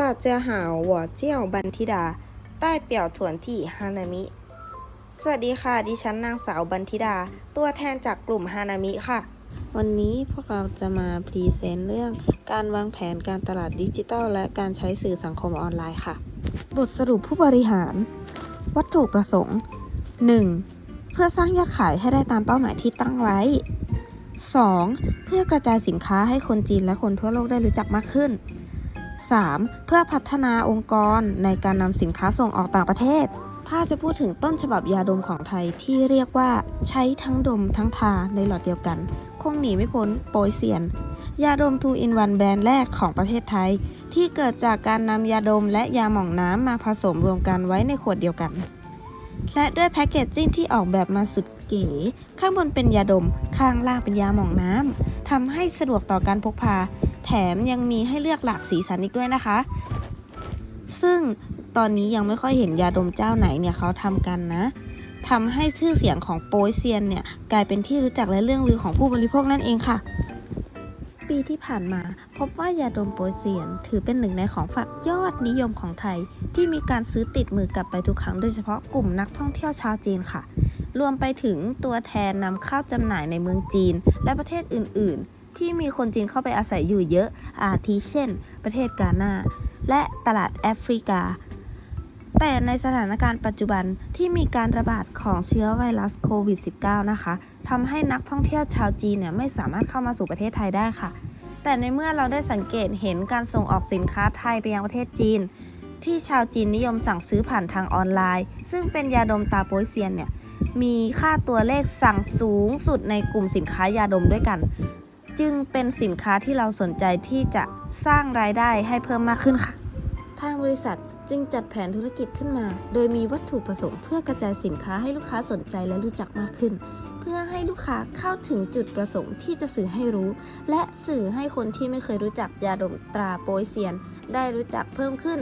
大家好，我叫บันทิดาใต้เปี่ยวถวนที่ฮานามิ สวัสดีค่ะ ดิฉันนางสาวบันทิดา ตัวแทนจากกลุ่มฮานามิค่ะ วันนี้พวกเราจะมาพรีเซนต์เรื่องการวางแผนการตลาดดิจิทัล และการใช้สื่อสังคมออนไลน์ค่ะ บทสรุปผู้บริหาร วัตถุประสงค์ 1. เพื่อสร้างยอดขายให้ได้ตามเป้าหมายที่ตั้งไว้ 2. เพื่อกระจายสินค้าให้คนจีนและคนทั่วโลกได้รู้จักมากขึ้น 3. เพื่อพัฒนาองค์กรในการนำสินค้าส่งออกต่างประเทศ ถ้าจะพูดถึงต้นฉบับยาดมของไทยที่เรียกว่าใช้ทั้งดมทั้งทาในหลอดเดียวกัน คงหนีไม่พ้นโปยเซียน ยาดม 2 in 1 แบรนด์แรกของประเทศไทย ที่เกิดจากการนำยาดมและยาหม่องน้ำมาผสมรวมกันไว้ในขวดเดียวกัน และด้วยแพคเกจจิ้งที่ออกแบบมาสุดเก๋ ข้างบนเป็นยาดม ข้างล่างเป็นยาหม่องน้ำ ทำให้สะดวกต่อการพกพา แถมยังมีให้เลือกหลากสีสันอีกด้วยนะคะ ซึ่งตอนนี้ยังไม่ค่อยเห็นยาดมเจ้าไหนเนี่ยเขาทำกันนะทำให้ชื่อเสียงของโปยเซียนเนี่ยกลายเป็นที่รู้จักและเรื่องลือของผู้บริโภคนั่นเองค่ะ ปีที่ผ่านมา พบว่ายาดมโปยเซียน ถือเป็นหนึ่งในของฝากยอดนิยมของไทย ที่มีการซื้อติดมือกลับไปทุกครั้งโดยเฉพาะกลุ่มนักท่องเที่ยวชาวจีนค่ะ รวมไปถึงตัวแทนนำเข้าจำหน่ายในเมืองจีน และประเทศอื่น ๆ ที่มีคนจีนเข้าไปอาศัยอยู่เยอะ อาทิเช่น ประเทศกาหน้า และตลาดแอฟริกา แต่ในสถานการณ์ปัจจุบันที่มีการระบาดของเชื้อไวรัสโควิด -19 นะคะทำให้นักท่องเที่ยวชาวจีนเนี่ยไม่สามารถเข้ามาสู่ประเทศไทยได้ค่ะ แต่ในเมื่อเราได้สังเกตเห็นการส่งออกสินค้าไทยไปยังประเทศจีนที่ชาวจีนนิยมสั่งซื้อผ่านทางออนไลน์ ซึ่งเป็นยาดมตาโปยเซียนเนี่ย มีค่าตัวเลขสั่งสูงสุดในกลุ่มสินค้ายาดมด้วยกัน จึงเป็นสินค้าที่เราสนใจที่จะสร้างรายได้ให้เพิ่มมากขึ้นค่ะ ทางบริษัทจึงจัดแผนธุรกิจขึ้นมา โดยมีวัตถุประสงค์เพื่อกระจายสินค้าให้ลูกค้าสนใจและรู้จักมากขึ้น เพื่อให้ลูกค้าเข้าถึงจุดประสงค์ที่จะสื่อให้รู้ และสื่อให้คนที่ไม่เคยรู้จักยาดมตราโปยเซียน ได้รู้จักเพิ่มขึ้น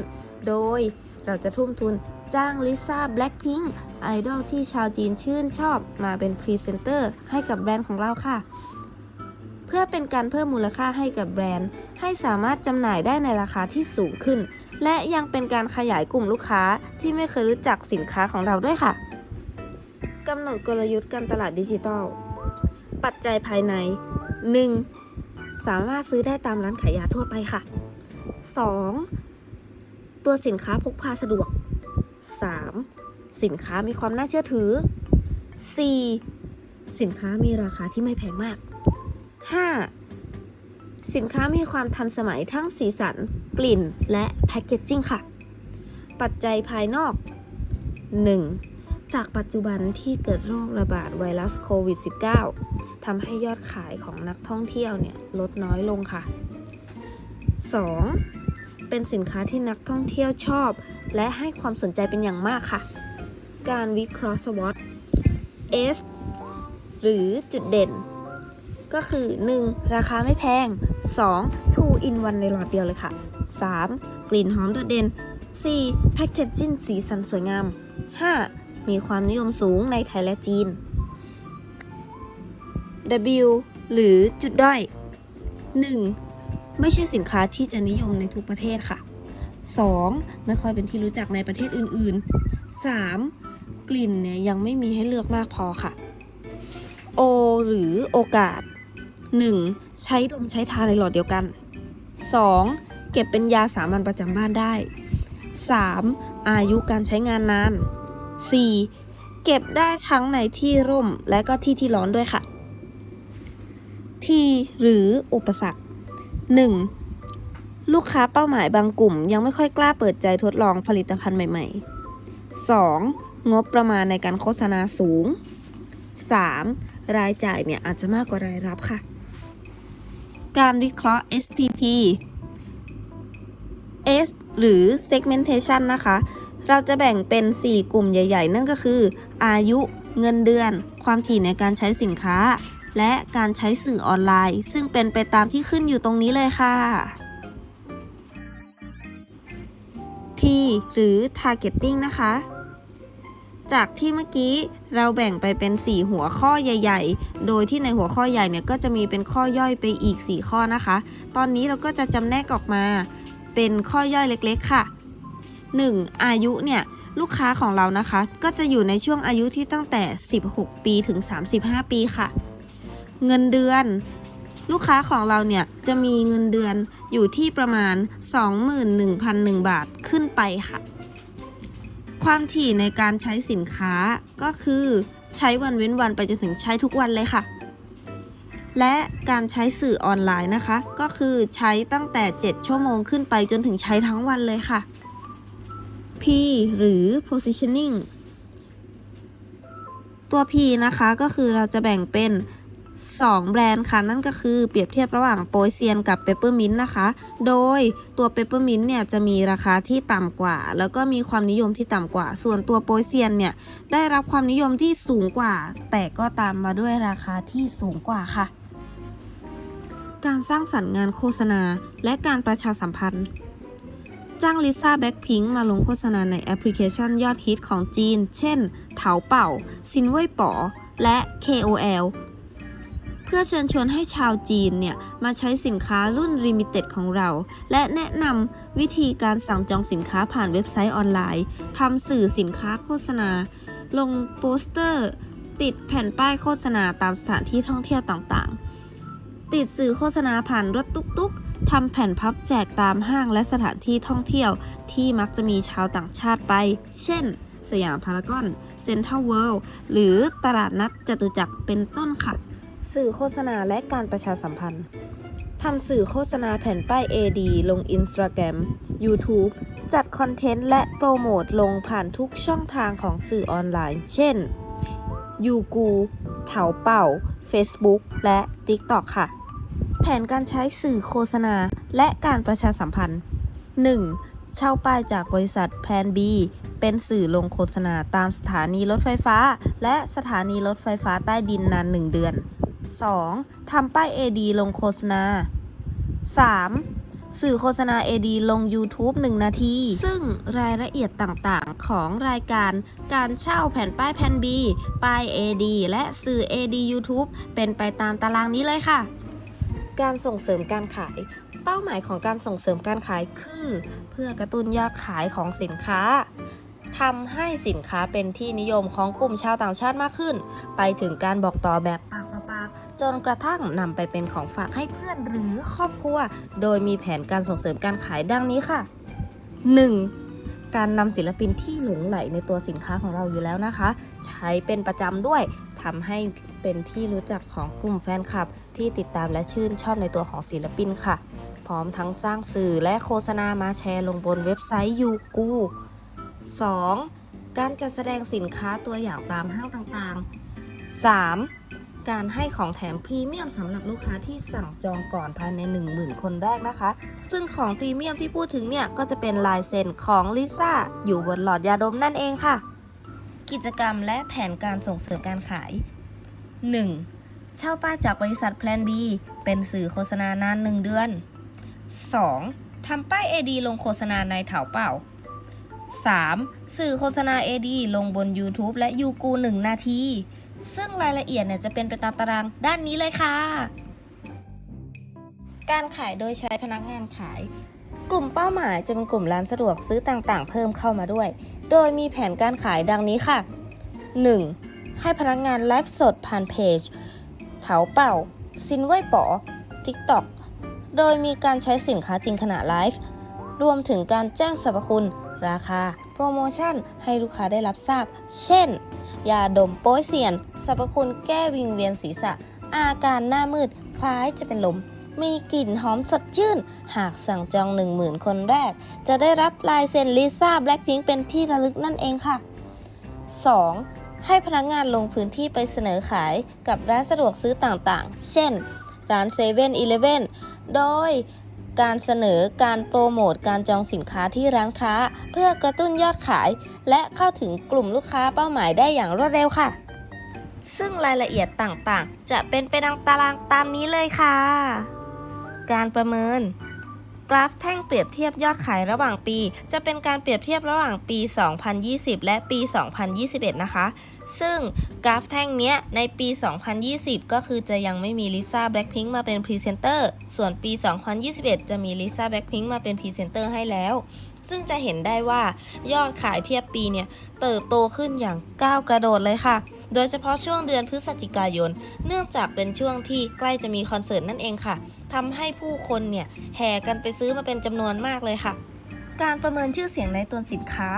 โดยเราจะทุ่มทุน จ้างลิซ่าแบล็คพิงค์ไอดอลที่ชาวจีนชื่นชอบมาเป็นพรีเซนเตอร์ให้กับแบรนด์ของเราค่ะ เพื่อเป็นการเพิ่มมูลค่าให้กับแบรนด์ ให้สามารถจำหน่ายได้ในราคาที่สูงขึ้น และยังเป็นการขยายกลุ่มลูกค้าที่ไม่เคยรู้จักสินค้าของเราด้วยค่ะกำหนดกลยุทธ์การตลาดดิจิทัล ปัจจัยภายใน 1. สามารถซื้อได้ตามร้านขายยาทั่วไปค่ะ 2. ตัวสินค้าพกพาสะดวก 3. สินค้ามีความน่าเชื่อถือ 4. สินค้ามีราคาที่ไม่แพงมาก 5. สินค้ามีความทันสมัยทั้งสีสัน กลิ่น และแพคเกจจิ้งค่ะ ปัจจัยภายนอก 1. จากปัจจุบันที่เกิดโรคระบาดไวรัสโควิด -19 ทำให้ยอดขายของนักท่องเที่ยวเนี่ยลดน้อยลงค่ะ 2. เป็นสินค้าที่นักท่องเที่ยวชอบ และให้ความสนใจเป็นอย่างมากค่ะ การวิเคราะห์ SWOT S หรือจุดเด่น ก็คือ 1. ราคาไม่แพง 2. two in one ในหลอดเดียวเลยค่ะ 3. กลิ่นหอมโดดเด่น 4. แพคเกจจิ้งสีสันสวยงาม 5. มีความนิยมสูงในไทยและจีน W หรือจุดด้อย 1. ไม่ใช่สินค้าที่จะนิยมในทุกประเทศค่ะ 2. ไม่ค่อยเป็นที่รู้จักในประเทศอื่นๆ 3. กลิ่นเนี่ยยังไม่มีให้เลือกมากพอค่ะ O หรือโอกาส 1. ใช้ดมใช้ทาในหลอดเดียวกัน 2. เก็บเป็นยาสามัญประจำบ้านได้ 3. อายุการใช้งานนาน 4. เก็บได้ทั้งในที่ร่มและก็ที่ที่ร้อนด้วยค่ะ T หรืออุปสรรค 1. ลูกค้าเป้าหมายบางกลุ่ม ยังไม่ค่อยกล้าเปิดใจทดลองผลิตภัณฑ์ใหม่ ๆ 2. งบประมาณในการโฆษณาสูง 3. รายจ่ายเนี่ยอาจจะมากกว่ารายรับค่ะ การวิเคราะห์ STP S หรือ segmentation นะคะ เราจะแบ่งเป็น 4 กลุ่มใหญ่ ๆ นั่นก็คือ อายุ เงินเดือน ความถี่ในการใช้สินค้า และการใช้สื่อออนไลน์ ซึ่งเป็นไปตามที่ขึ้นอยู่ตรงนี้เลยค่ะ T หรือ targeting นะคะ จากที่เมื่อกี้เราแบ่งไปเป็น 4 หัวข้อใหญ่ ๆ โดยที่ในหัวข้อใหญ่เนี่ยก็จะมีเป็นข้อย่อยไปอีก 4 ข้อนะคะ ตอนนี้เราก็จะจำแนกออกมาเป็นข้อย่อยเล็กๆค่ะ 1. อายุเนี่ยลูกค้าของเรานะคะ ก็จะอยู่ในช่วงอายุที่ตั้งแต่ 16 ปีถึง 35 ปีค่ะ เงินเดือนลูกค้าของเราเนี่ยจะมีเงินเดือนอยู่ที่ประมาณ 21,001 บาท ขึ้นไปค่ะ ความถี่ในการใช้สินค้าก็คือใช้วันเว้นวันไปจนถึงใช้ทุกวันเลยค่ะ และการใช้สื่อออนไลน์นะคะ ก็คือใช้ตั้งแต่ 7 ชั่วโมงขึ้นไปจนถึงใช้ทั้งวันเลยค่ะ P หรือ positioning ตัว P นะคะก็คือเราจะแบ่งเป็น 2 แบรนด์ค่ะ นั่นก็คือเปรียบเทียบระหว่างโปยเซียนกับเปปเปอร์มินต์นะคะ โดยตัวเปปเปอร์มินต์เนี่ยจะมีราคาที่ต่ำกว่า แล้วก็มีความนิยมที่ต่ำกว่า ส่วนตัวโปยเซียนเนี่ยได้รับความนิยมที่สูงกว่า แต่ก็ตามมาด้วยราคาที่สูงกว่าค่ะ การสร้างสรรค์งานโฆษณา และการประชาสัมพันธ์จ้างลิซ่าแบ็คพิงมาลงโฆษณาในแอปพลิเคชันยอดฮิตของจีน เช่น เถาเป่า ซินเว่ยป๋อ และ KOL พื่อเชิญชวนให้ชาวจีนเนี่ยมาใช้สินค้ารุ่น Limited ของเรา และแนะนำวิธีการสั่งจองสินค้าผ่านเว็บไซต์ออนไลน์ทำสื่อสินค้าโฆษณา ลงโปสเตอร์ ติดแผ่นป้ายโฆษณาตามสถานที่ท่องเที่ยวต่างๆ ติดสื่อโฆษณาผ่านรถตุ๊กๆทำแผ่นพับแจกตามห้างและสถานที่ท่องเที่ยว ที่มักจะมีชาวต่างชาติไป เช่น สยามพารากอนเซ็นทรัลเวิลด์หรือตลาดนัดจตุจักรเป็นต้นค่ะ สื่อโฆษณาและการประชาสัมพันธ์ทำสื่อโฆษณาแผ่นป้าย AD ลง Instagram YouTube จัดคอนเทนต์และโปรโมทลงผ่านทุกช่องทางของสื่อออนไลน์ เช่นยูกูเถาเป่า Facebook และ TikTok ค่ะ แผนการใช้สื่อโฆษณาและการประชาสัมพันธ์ 1. เช่าป้ายจากบริษัทแพน B เป็นสื่อลงโฆษณาตามสถานีรถไฟฟ้า และสถานีรถไฟฟ้าใต้ดินนาน 1 เดือน 2. ทำป้าย AD ลงโฆษณา 3. สื่อโฆษณา AD ลง YouTube 1 นาที ซึ่งรายละเอียดต่างๆ ของรายการการเช่าแผ่นป้ายแผ่น B ป้าย AD และสื่อ AD YouTube เป็นไปตามตารางนี้เลยค่ะ การส่งเสริมการขาย เป้าหมายของการส่งเสริมการขายคือ เพื่อกระตุ้นยอดขายของสินค้าทำให้สินค้าเป็นที่นิยมของกลุ่มชาวต่างชาติมากขึ้น ไปถึงการบอกต่อแบบปากต่อปาก จนกระทั่งนำไปเป็นของฝากให้เพื่อนหรือครอบครัว โดยมีแผนการส่งเสริมการขายดังนี้ค่ะ 1. การนำศิลปินที่หลงไหลในตัวสินค้าของเราอยู่แล้วนะคะ ใช้เป็นประจำด้วยทำให้เป็นที่รู้จักของกลุ่มแฟนคลับ ที่ติดตามและชื่นชอบในตัวของศิลปินค่ะ พร้อมทั้งสร้างสื่อและโฆษณามาแชร์ลงบนเว็บไซต์ยูกู 2. การจัดแสดงสินค้าตัวอย่างตามห้างต่างๆ 3. การให้ของแถมพรีเมียมสำหรับลูกค้าที่สั่งจองก่อนภายใน 10,000 คนแรกนะคะ ซึ่งของพรีเมียมที่พูดถึงเนี่ย ก็จะเป็นลายเซ็นของลิซ่าอยู่บนหลอดยาดมนั่นเองค่ะ กิจกรรมและแผนการส่งเสริมการขาย 1. เช่าป้ายจากบริษัทแพลน B เป็นสื่อโฆษณานาน 1 เดือน 2. ทำป้าย AD ลงโฆษณาในเถาเป่า 3. สื่อโฆษณา AD ลงบน YouTube และยูกู1นาที ซึ่งรายละเอียดเนี่ยจะเป็นไปตามตารางด้านนี้เลยค่ะ การขายโดยใช้พนักงานขาย กลุ่มเป้าหมายจะเป็นกลุ่มร้านสะดวกซื้อต่างๆ เพิ่มเข้ามาด้วย โดยมีแผนการขายดังนี้ค่ะ 1. ให้พนักงานไลฟ์สดผ่านเพจเถาเป่า ซินเว่ยป๋อ TikTok โดยมีการใช้สินค้าจริงขณะไลฟ์รวมถึงการแจ้งสรรพคุณ ราคา โปรโมชั่น ให้ลูกค้าได้รับทราบ เช่น ยาดมโป้ยเซียนสรรพคุณแก้วิงเวียนศีรษะ อาการหน้ามืดคล้ายจะเป็นลม มีกลิ่นหอมสดชื่น หากสั่งจอง 10,000 คนแรก จะได้รับลายเซ็นลิซ่าแบล็คพิงเป็นที่ระลึกนั่นเองค่ะ 2. ให้พนักงานลงพื้นที่ไปเสนอขายกับร้านสะดวกซื้อต่างๆ เช่น ร้านเซเว่นอีเลฟเว่นโดย การเสนอการโปรโมทการจองสินค้าที่ร้านค้า เพื่อกระตุ้นยอดขาย และเข้าถึงกลุ่มลูกค้าเป้าหมายได้อย่างรวดเร็วค่ะ ซึ่งรายละเอียดต่างๆ จะเป็นไปดังตารางตามนี้เลยค่ะ การประเมินกราฟแท่งเปรียบเทียบยอดขายระหว่างปี จะเป็นการเปรียบเทียบระหว่างปี 2020 และปี 2021 นะคะ ซึ่ง กราฟแท่งเนี้ยในปี 2020 ก็คือจะยังไม่มีลิซ่าแบล็ k พิง k มาเป็นพรีเซนเตอร์ ส่วนปี 2021 จะมีลิซ่าแบล็ k พิง k มาเป็นพรีเซนเตอร์ให้แล้ว ซึ่งจะเห็นได้ว่ายอดขายเทียบปีเนี่ยเติบโตขึ้นอย่างก้าวกระโดดเลยค่ะ โดยเฉพาะช่วงเดือนพฤศจิกายน เนื่องจากเป็นช่วงที่ใกล้จะมีคอนเสิร์ตนั่นเองค่ะทำให้ผู้คนเนี่ยแห่กันไปซื้อมาเป็นจำนวนมากเลยค่ะ การประเมินชื่อเสียงในตัวสินค้า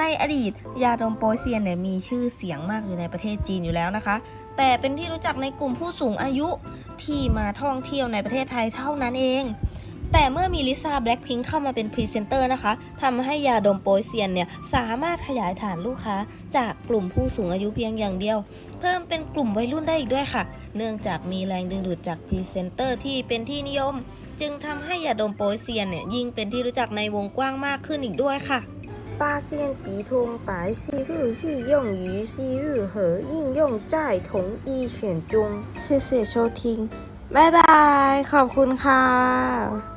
ในอดีตยาดมโปเซียนเนี่ยมีชื่อเสียงมากอยู่ในประเทศจีนอยู่แล้วนะคะ แต่เป็นที่รู้จักในกลุ่มผู้สูงอายุที่มาท่องเที่ยวในประเทศไทยเท่านั้นเอง แต่เมื่อมีลิซ่าแบล็คพิงเข้ามาเป็นพรีเซนเตอร์นะคะทำให้ยาดมโปเซียนเนี่ยสามารถขยายฐานลูกค้าจากกลุ่มผู้สูงอายุเพียงอย่างเดียว เพิ่มเป็นกลุ่มวัยรุ่นได้อีกด้วยค่ะ เนื่องจากมีแรงดึงดูดจากพรีเซนเตอร์ที่เป็นที่นิยม จึงทำให้ยาดมโปเซียนเนี่ยยิ่งเป็นที่รู้จักในวงกว้างมากขึ้นอีกด้วยค่ะ 八仙鼻通白皙日日用于昔日和应用在同一选中谢谢收听บ๊ายบาย ขอบคุณค่ะ